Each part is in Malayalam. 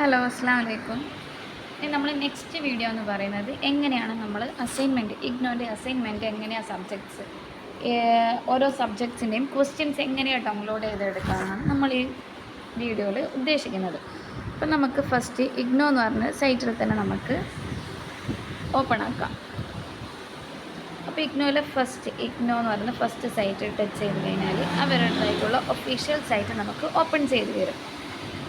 ഹലോ അസ്സാം വലൈക്കും നമ്മൾ നെക്സ്റ്റ് വീഡിയോ എന്ന് പറയുന്നത് എങ്ങനെയാണ് നമ്മൾ അസൈൻമെന്റ് ഇഗ്നോന്റെ അസൈൻമെന്റ് എങ്ങനെയാണ് സബ്ജക്ട്സ് ഓരോ സബ്ജക്ട്സിന്റെയും ക്വസ്റ്റ്യൻസ് എങ്ങനെയാണ് ഡൗൺലോഡ് ചെയ്തെടുക്കാമെന്നാണ് നമ്മൾ ഈ വീഡിയോയിൽ ഉദ്ദേശിക്കുന്നത്. അപ്പം നമുക്ക് ഫസ്റ്റ് ഇഗ്നോ എന്ന് പറഞ്ഞ സൈറ്റിൽ തന്നെ നമുക്ക് ഓപ്പൺ ആക്കാം. അപ്പോൾ ഇഗ്നോയിലെ ഫസ്റ്റ് ഇഗ്നോ എന്ന് പറയുന്ന ഫസ്റ്റ് സൈറ്റ് ടച്ച് ചെയ്ത് കഴിഞ്ഞാൽ അവരുടേതായിട്ടുള്ള ഒഫീഷ്യൽ സൈറ്റ് നമുക്ക് ഓപ്പൺ ചെയ്ത് തരും.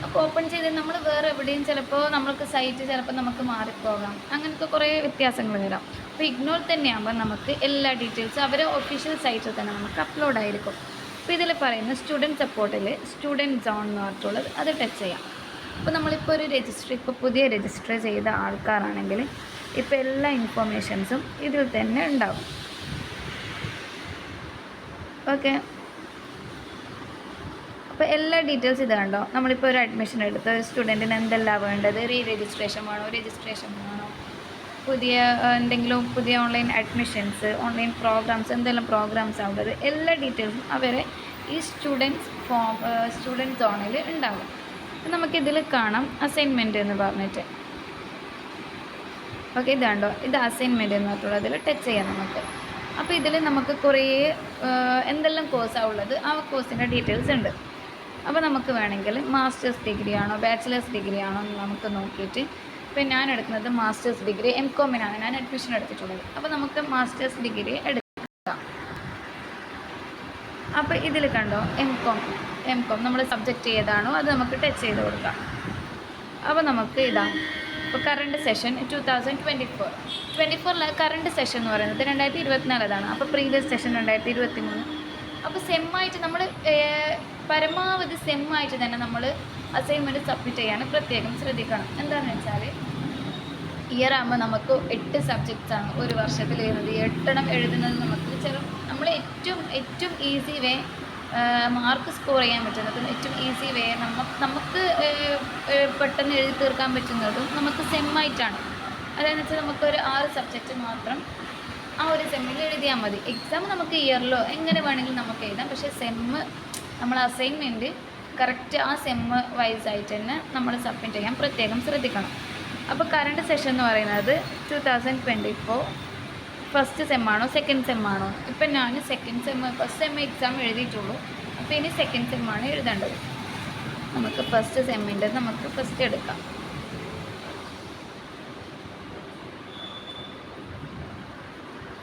അപ്പോൾ ഓപ്പൺ ചെയ്ത് നമ്മൾ വേറെ എവിടെയും ചിലപ്പോൾ നമ്മൾക്ക് സൈറ്റ് ചിലപ്പോൾ നമുക്ക് മാറിപ്പോകാം. അങ്ങനത്തെ കുറേ വ്യത്യാസങ്ങൾ വരാം. അപ്പോൾ ഇഗ്നോർ തന്നെയാകുമ്പോൾ നമുക്ക് എല്ലാ ഡീറ്റെയിൽസും അവരെ ഒഫീഷ്യൽ സൈറ്റിൽ തന്നെ നമുക്ക് അപ്ലോഡ് ആയിരിക്കും. അപ്പോൾ ഇതിൽ പറയുന്ന സ്റ്റുഡന്റ് സപ്പോർട്ടിൽ സ്റ്റുഡന്റ് സോൺ എന്ന് പറഞ്ഞിട്ടുള്ളത് അത് ടച്ച് ചെയ്യാം. അപ്പോൾ നമ്മളിപ്പോൾ ഒരു രജിസ്റ്റർ ഇപ്പോൾ പുതിയ രജിസ്റ്റർ ചെയ്ത ആൾക്കാരാണെങ്കിൽ ഇപ്പോൾ എല്ലാ ഇൻഫോർമേഷൻസും ഇതിൽ തന്നെ ഉണ്ടാവും. ഓക്കെ അപ്പോൾ എല്ലാ ഡീറ്റെയിൽസ് ഇത് കണ്ടോ? നമ്മളിപ്പോൾ ഒരു അഡ്മിഷൻ എടുത്ത് സ്റ്റുഡന്റിന് എന്തെല്ലാം വേണ്ടത്? റീ രജിസ്ട്രേഷൻ വേണോ? രജിസ്ട്രേഷൻ വേണോ? പുതിയ എന്തെങ്കിലും പുതിയ ഓൺലൈൻ അഡ്മിഷൻസ് ഓൺലൈൻ പ്രോഗ്രാംസ് എന്തെല്ലാം പ്രോഗ്രാംസ് ആവുന്നത് എല്ലാ ഡീറ്റെയിൽസും അവരെ ഈ സ്റ്റുഡൻസ് ഫോം സ്റ്റുഡന്റ് സോണിൽ അപ്പോൾ നമുക്കിതിൽ കാണാം അസൈൻമെന്റ് എന്ന് പറഞ്ഞിട്ട്. ഓക്കെ ഇതാണ്ടോ ഇത് അസൈൻമെന്റ് എന്ന് പറഞ്ഞിട്ടുള്ളതിൽ ടച്ച് ചെയ്യാം നമുക്ക്. അപ്പോൾ ഇതിൽ നമുക്ക് കുറേ എന്തെല്ലാം കോഴ്സാണ് ഉള്ളത്? ആ കോഴ്സിന്റെ ഡീറ്റെയിൽസ് ഉണ്ട്. അപ്പോൾ നമുക്ക് വേണമെങ്കിൽ മാസ്റ്റേഴ്സ് ഡിഗ്രി ആണോ ബാച്ചിലേഴ്സ് ഡിഗ്രി ആണോ എന്ന് നമുക്ക് നോക്കിയിട്ട് ഇപ്പം ഞാൻ എടുക്കുന്നത് മാസ്റ്റേഴ്സ് ഡിഗ്രി എം കോമിനാണ് ഞാൻ അഡ്മിഷൻ എടുത്തിട്ടുള്ളത്. അപ്പോൾ നമുക്ക് മാസ്റ്റേഴ്സ് ഡിഗ്രി എടുക്കാം. അപ്പോൾ ഇതിൽ കണ്ടോ എം കോം എം കോം നമ്മൾ സബ്ജക്റ്റ് ഏതാണോ അത് നമുക്ക് ടച്ച് ചെയ്ത് കൊടുക്കാം. അപ്പോൾ നമുക്ക് ഇതാ ഇപ്പോൾ current session two thousand twenty four twenty ഫോറിൽ കറണ്ട് സെഷൻ എന്ന് പറയുന്നത് രണ്ടായിരത്തി ഇരുപത്തിനാലതാണ് അപ്പോൾ പ്രീവിയസ് സെഷൻ രണ്ടായിരത്തി ഇരുപത്തി മൂന്ന് അപ്പോൾ സെമ്മായിട്ട് നമ്മൾ പരമാവധി സെമ്മായിട്ട് തന്നെ നമ്മൾ അസൈൻമെന്റ് സബ്മിറ്റ് ചെയ്യാൻ പ്രത്യേകം ശ്രദ്ധിക്കണം. എന്താണെന്ന് വെച്ചാൽ ഇയർ ആകുമ്പോൾ നമുക്ക് എട്ട് സബ്ജക്റ്റ്സ് ആണ് ഒരു വർഷത്തിൽ എഴുതുന്നത് എട്ടെണ്ണം എഴുതുന്നത് നമുക്ക് ചില നമ്മൾ ഏറ്റവും ഏറ്റവും ഈസി വേ മാർക്ക് സ്കോർ ചെയ്യാൻ പറ്റുന്നതും ഏറ്റവും ഈസി വേ നമുക്ക് ഏഹ്, പെട്ടെന്ന് എഴുതി തീർക്കാൻ പറ്റുന്നതും നമുക്ക് സെമ്മായിട്ടാണ് അതായത് വെച്ചാൽ നമുക്കൊരു ആറ് സബ്ജക്റ്റ് മാത്രം ആ ഒരു സെമ്മിൽ എഴുതിയാൽ മതി. എക്സാം നമുക്ക് ഇയറിലോ എങ്ങനെ വേണമെങ്കിലും നമുക്ക് എഴുതാം. പക്ഷേ സെമ്മ് നമ്മൾ അസൈൻമെന്റ് കറക്റ്റ് ആ സെമ്മ് വൈസ് ആയിട്ട് തന്നെ നമ്മൾ സബ്മിറ്റ് ചെയ്യാൻ പ്രത്യേകം ശ്രദ്ധിക്കണം. അപ്പോൾ കറണ്ട് സെഷൻ എന്ന് പറയുന്നത് two thousand twenty four first സെമ്മാണോ second സെമ്മാണോ ഇപ്പം ഞാൻ second sem first sem exam എഴുതിയിട്ടുള്ളൂ. അപ്പോൾ ഇനി സെക്കൻഡ് സെമ്മാണ് എഴുതേണ്ടത്. നമുക്ക് ഫസ്റ്റ് സെമ്മിന്റെ നമുക്ക് ഫസ്റ്റ് എടുക്കാം.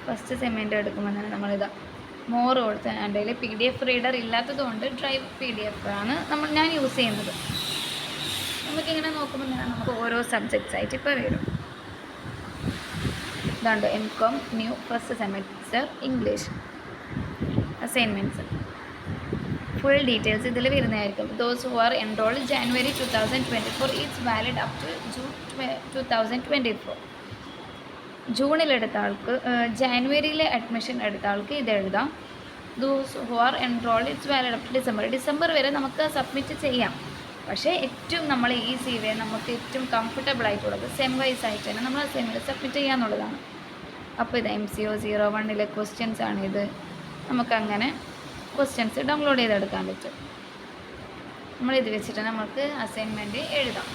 ഫസ്റ്റ് സെമ്മിന്റെ എടുക്കുമ്പോൾ തന്നെ നമ്മളിതാ മോർ കൊടുത്ത് എന്റെ പി ഡി എഫ് റീഡർ ഇല്ലാത്തത് കൊണ്ട് ഡ്രൈവ് പി ഡി എഫ് ആണ് നമ്മൾ ഞാൻ യൂസ് ചെയ്യുന്നത്. നമുക്കിങ്ങനെ നോക്കുമ്പോൾ തന്നെ നമുക്ക് ഓരോ സബ്ജക്ട്സ് ആയിട്ട് ഇപ്പോൾ വരും. ഇതാണ്ട് M Com new first semester English assignments. Full details ഇതിൽ വരുന്നതായിരിക്കും. Those who are enrolled January two thousand twenty four it's valid up to June two thousand twenty four ജൂണിൽ എടുത്ത ആൾക്ക് ജാനുവരിയിലെ അഡ്മിഷൻ എടുത്ത ആൾക്ക് ഇത് എഴുതാം. Those who are enrolled it's valid to December December വരെ നമുക്ക് സബ്മിറ്റ് ചെയ്യാം. പക്ഷേ ഏറ്റവും നമ്മൾ ഈസി വേ നമുക്ക് ഏറ്റവും കംഫർട്ടബിൾ ആയിട്ടുള്ളത് സെം വൈസ് ആയിട്ട് തന്നെ നമ്മൾ സെമ്മിൽ സബ്മിറ്റ് ചെയ്യാന്നുള്ളതാണ് അപ്പോൾ ഇത് എം സി ഒ സീറോ വണ്ണിലെ ക്വസ്റ്റ്യൻസ് ആണ് ഇത്. നമുക്കങ്ങനെ ക്വസ്റ്റ്യൻസ് ഡൗൺലോഡ് ചെയ്തെടുക്കാൻ പറ്റും. ഇത് വെച്ചിട്ട് നമുക്ക് അസൈൻമെന്റ് എഴുതാം.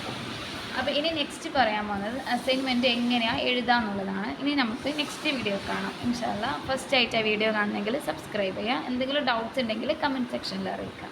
അപ്പോൾ ഇനി നെക്സ്റ്റ് പറയാൻ പോകുന്നത് അസൈൻമെന്റ് എങ്ങനെയാണ് എഴുതാമെന്നുള്ളതാണ് ഇനി നമുക്ക് നെക്സ്റ്റ് വീഡിയോ കാണാം. ഇൻഷാല്ല ഫസ്റ്റ് ആയിട്ട് ആ വീഡിയോ കാണണമെങ്കിൽ സബ്സ്ക്രൈബ് ചെയ്യുക. എന്തെങ്കിലും ഡൗട്ട്സ് ഉണ്ടെങ്കിൽ കമന്റ് സെക്ഷനിൽ അറിയിക്കാം